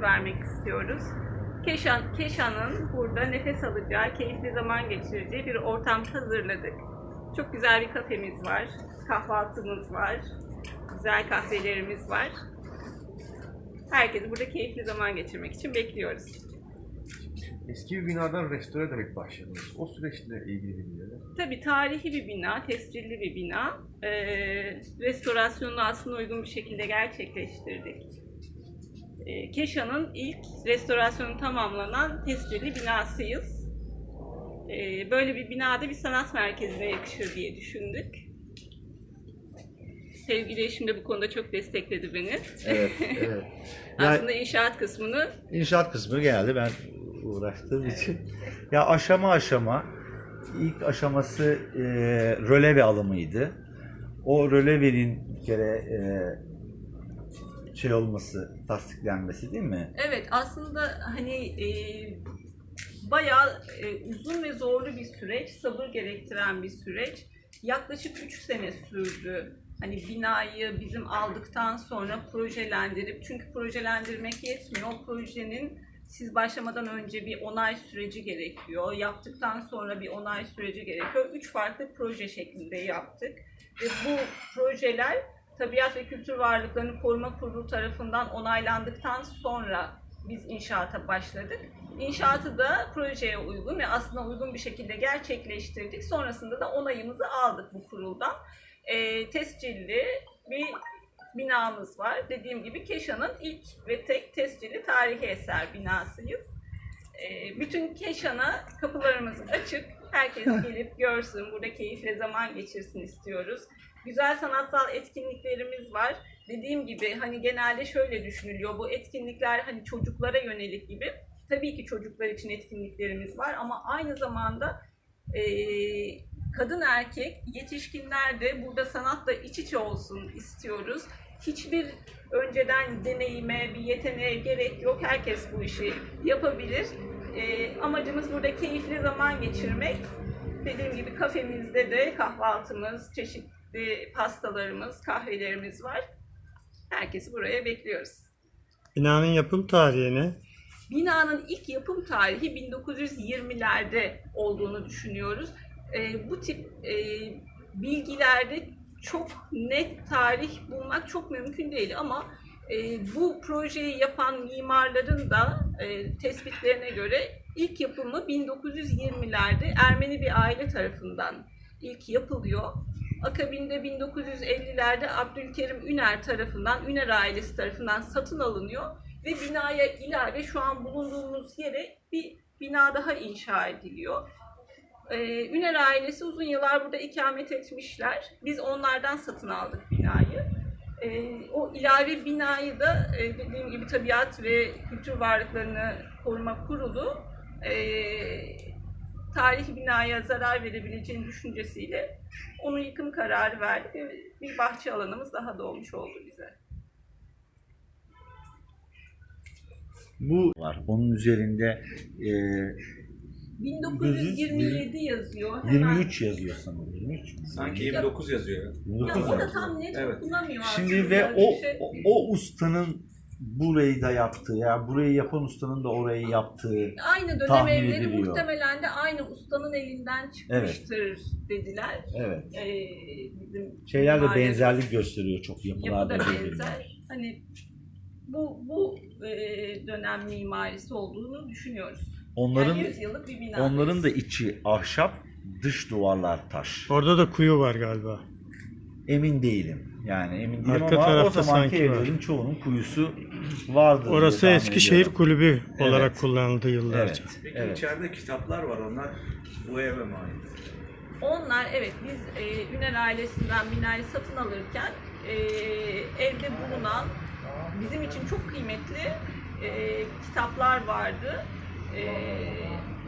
vermek istiyoruz. Keşan, Keşan'ın burada nefes alacağı, keyifli zaman geçireceği bir ortam hazırladık. Çok güzel bir kafemiz var, kahvaltımız var, güzel kahvelerimiz var. Herkesi burada keyifli zaman geçirmek için bekliyoruz. Eski bir binadan restore ederek başladınız. O süreçle ilgili bilgileri. Tabii tarihi bir bina, tescilli bir bina. Ee, restorasyonunu aslında uygun bir şekilde gerçekleştirdik. Ee, Keşan'ın ilk restorasyonu tamamlanan tescilli binasıyız. Ee, böyle bir binada bir sanat merkezine yakışır diye düşündük. Sevgili eşim de bu konuda çok destekledi beni. Evet, evet. Yani Aslında inşaat kısmını inşaat kısmı geldi ben uğraştığım için. Ya aşama aşama ilk aşaması e, röleve alımıydı. O rölevenin bir kere e, şey olması, tasdiklenmesi değil mi? Evet aslında hani e, bayağı e, uzun ve zorlu bir süreç, sabır gerektiren bir süreç. Yaklaşık 3 sene sürdü. Hani binayı bizim aldıktan sonra projelendirip, çünkü projelendirmek yetmiyor. O projenin siz başlamadan önce bir onay süreci gerekiyor. Yaptıktan sonra bir onay süreci gerekiyor. Üç farklı proje şeklinde yaptık. Ve bu projeler Tabiat ve Kültür Varlıklarını Koruma Kurulu tarafından onaylandıktan sonra biz inşaata başladık. İnşaatı da projeye uygun ve aslında uygun bir şekilde gerçekleştirdik. Sonrasında da onayımızı aldık bu kuruldan. Ee, tescilli bir binamız var. Dediğim gibi Keşan'ın ilk ve tek tescilli tarihi eser binasıyız. Ee, bütün Keşan'a kapılarımız açık. Herkes gelip görsün, burada keyifle zaman geçirsin istiyoruz. Güzel sanatsal etkinliklerimiz var. Dediğim gibi hani genelde şöyle düşünülüyor. Bu etkinlikler hani çocuklara yönelik gibi. Tabii ki çocuklar için etkinliklerimiz var ama aynı zamanda eee, kadın erkek yetişkinler de burada sanatla iç içe olsun istiyoruz. Hiçbir önceden deneyime, bir yeteneğe gerek yok. Herkes bu işi yapabilir. Eee, amacımız burada keyifli zaman geçirmek. Dediğim gibi kafemizde de kahvaltımız, çeşitli pastalarımız, kahvelerimiz var. Herkesi buraya bekliyoruz. Binanın yapım tarihi ne? Binanın ilk yapım tarihi 1920'lerde olduğunu düşünüyoruz. Ee, bu tip e, bilgilerde çok net tarih bulmak çok mümkün değil ama e, bu projeyi yapan mimarların da e, tespitlerine göre ilk yapımı 1920'lerde Ermeni bir aile tarafından ilk yapılıyor. Akabinde 1950'lerde Abdülkerim Üner tarafından, Üner ailesi tarafından satın alınıyor ve binaya ilave şu an bulunduğumuz yere bir bina daha inşa ediliyor. Ee, Üner ailesi uzun yıllar burada ikamet etmişler. Biz onlardan satın aldık binayı. O ilave binayı da e, dediğim gibi Tabiat ve Kültür Varlıklarını Koruma Kurulu e, tarihi binaya zarar verebileceğini düşüncesiyle onun yıkım kararı verdi ve bir bahçe alanımız daha doğmuş oldu bize. Bu var. Onun üzerinde e, 1927 yazıyor. Hemen. 23 yazıyor sanırım. 23 mü? Sanki 29 yazıyor. ya. 29 Ya o da yazıyor. tam net Evet. okunamıyor Şimdi aslında ve o, şey. o, o ustanın burayı da yaptığı ya burayı yapan ustanın da orayı yaptığı Aynı dönem tahmin evleri ediliyor. muhtemelen de aynı ustanın elinden çıkmıştır dediler. evet. Ee, bizim Şeyler de benzerlik gösteriyor çok Yapı yapılarda da birbirine. benzer. Hani bu bu e, dönem mimarisi olduğunu düşünüyoruz. Onların yani 100 yıllık bir bina. onların da içi ahşap, dış duvarlar taş. Orada da kuyu var galiba. Emin değilim. Yani emin değilim Arka ama o tarafta zamanki var. evlerin çoğunun kuyusu vardı. Orası Eskişehir ediyorum. Kulübü olarak Evet. kullanıldı yıllarca. Evet. Peki evet. içeride kitaplar var onlar bu eve mi ait? Onlar evet biz e, Üner ailesinden binayı satın alırken e, evde bulunan bizim için çok kıymetli e, kitaplar vardı. E,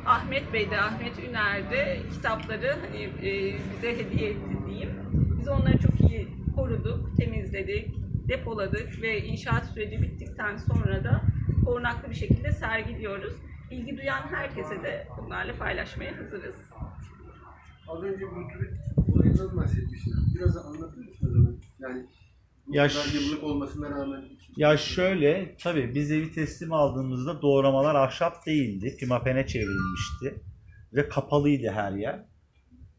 Ahmet Bey de Ahmet Üner de kitapları hani e, bize hediye etti diyeyim. Biz onları çok iyi koruduk, temizledik, depoladık ve inşaat süreci bittikten sonra da korunaklı bir şekilde sergiliyoruz. İlgi duyan herkese de bunlarla paylaşmaya hazırız. Az önce bu tür olayından bahsetmiştiniz. Biraz anlatır mısınız? Yani Ya ş- yıllık olmasına rağmen Ya şöyle, tabii biz evi teslim aldığımızda doğramalar ahşap değildi. Pimapene çevrilmişti. Ve kapalıydı her yer.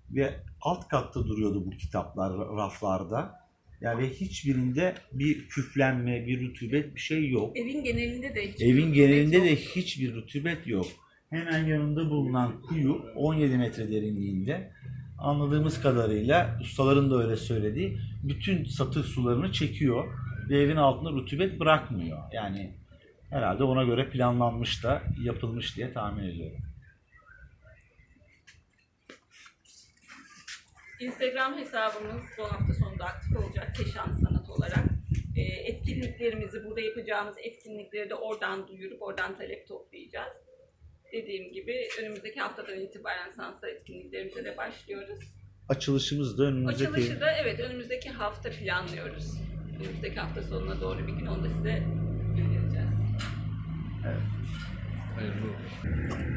Ve alt katta duruyordu bu kitaplar raflarda. Yani ve hiçbirinde bir küflenme, bir rutubet bir şey yok. Evin genelinde de hiç Evin genelinde yok. de hiçbir rutubet yok. Hemen yanında bulunan kuyu 17 metre derinliğinde. Anladığımız kadarıyla ustaların da öyle söylediği bütün satır sularını çekiyor ve evin altında rutubet bırakmıyor. Yani herhalde ona göre planlanmış da yapılmış diye tahmin ediyorum. Instagram hesabımız bu hafta sonunda aktif olacak Keşan Sanat olarak. Ee, etkinliklerimizi, burada yapacağımız etkinlikleri de oradan duyurup oradan talep toplayacağız. Dediğim gibi önümüzdeki haftadan itibaren sanatsal etkinliklerimize de başlıyoruz. Açılışımız da önümüzdeki Açılışı da evet önümüzdeki hafta planlıyoruz. Önümüzdeki hafta sonuna doğru bir gün onu da size bildireceğiz. hayırlı olsun.